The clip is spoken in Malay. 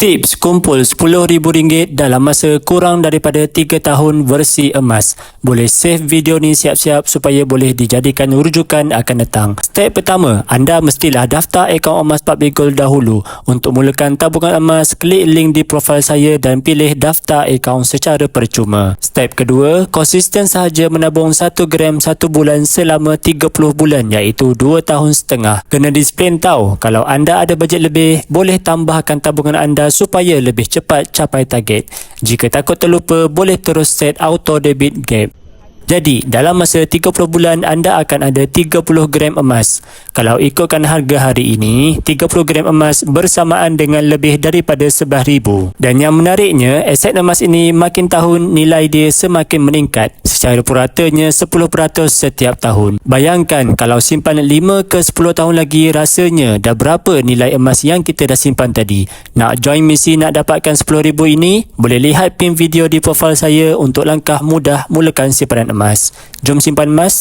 Tips kumpul RM10,000 dalam masa kurang daripada 3 tahun versi emas. Boleh save video ni siap-siap supaya boleh dijadikan rujukan akan datang. Step pertama, anda mestilah daftar akaun emas Public Gold dahulu. Untuk mulakan tabungan emas, klik link di profil saya dan pilih daftar akaun secara percuma. Step kedua, konsisten sahaja menabung 1 gram 1 bulan selama 30 bulan iaitu 2 tahun setengah. Kena disiplin tahu, kalau anda ada bajet lebih, boleh tambahkan tabungan anda supaya lebih cepat capai target. Jika takut terlupa, boleh terus set auto debit gap. Jadi, dalam masa 30 bulan anda akan ada 30 gram emas. Kalau ikutkan harga hari ini, 30 gram emas bersamaan dengan lebih daripada RM11,000. Dan yang menariknya, aset emas ini makin tahun nilai dia semakin meningkat. Secara puratanya 10% setiap tahun. Bayangkan kalau simpan 5 ke 10 tahun lagi rasanya dah berapa nilai emas yang kita dah simpan tadi. Nak join misi nak dapatkan RM10,000 ini? Boleh lihat pin video di profil saya untuk langkah mudah mulakan simpanan emas emas. Jom simpan emas.